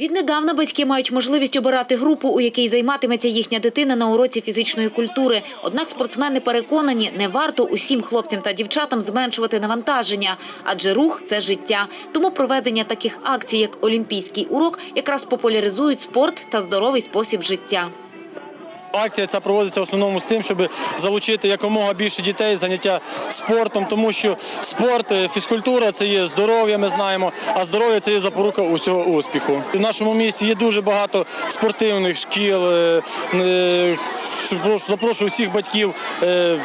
Віднедавна батьки мають можливість обирати групу, у якій займатиметься їхня дитина на уроці фізичної культури. Однак спортсмени переконані, не варто усім хлопцям та дівчатам зменшувати навантаження, адже рух це життя. Тому проведення таких акцій, як Олімпійський урок, якраз популяризують спорт та здоровий спосіб життя. Акція ця проводиться в основному з тим, щоб залучити якомога більше дітей заняття спортом, тому що спорт, е, фізкультура це є здоров'я, ми знаємо, а здоров'я це є запорука усього успіху. В нашому місті є дуже багато спортивних шкіл. е, е, прошу- Запрошую всіх батьків,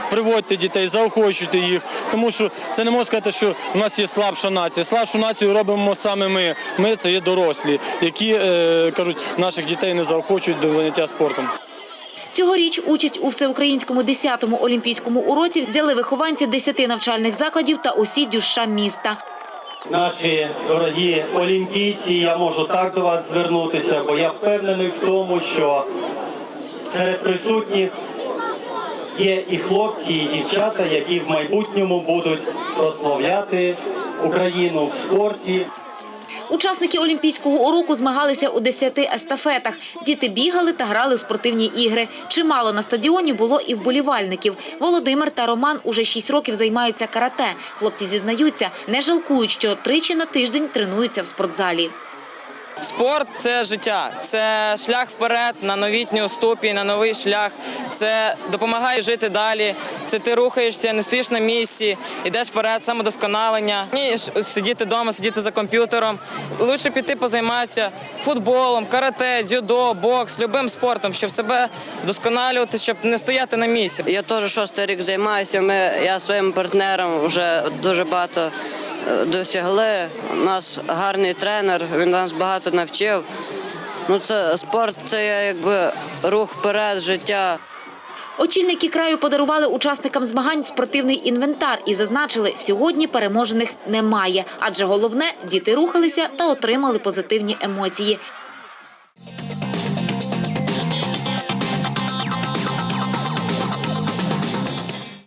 приводьте дітей, заохочуйте їх, тому що це не можна сказати, що у нас є слабша нація. Слабшу націю робимо саме ми. Ми це є дорослі, які кажуть, наших дітей не заохочують до заняття спортом. Цьогоріч участь у всеукраїнському 10-му олімпійському уроці взяли вихованці 10 навчальних закладів та усі дюша міста. Наші дорогі олімпійці, я можу так до вас звернутися, бо я впевнений в тому, що серед присутніх є і хлопці, і дівчата, які в майбутньому будуть прославляти Україну в спорті. Учасники Олімпійського уроку змагалися у 10 естафетах. Діти бігали та грали у спортивні ігри. Чимало на стадіоні було і вболівальників. Володимир та Роман уже 6 років займаються карате. Хлопці зізнаються, не жалкують, що тричі на тиждень тренуються в спортзалі. Спорт це життя, це шлях вперед на новітню ступінь, на новий шлях. Це допомагає жити далі. Це ти рухаєшся, не стоїш на місці, йдеш вперед, самодосконалення. Ні, сидіти вдома, сидіти за комп'ютером. Лучше піти позайматися футболом, карате, дзюдо, бокс, любим спортом, щоб себе вдосконалювати, щоб не стояти на місці. Я теж шостий рік займаюся. Ми, я своїм партнером вже дуже багато досягли. У нас гарний тренер, він нас багато навчив. Ну, це спорт це якби рух вперед, життя. Очільники краю подарували учасникам змагань спортивний інвентар і зазначили, сьогодні переможених немає. Адже головне – діти рухалися та отримали позитивні емоції.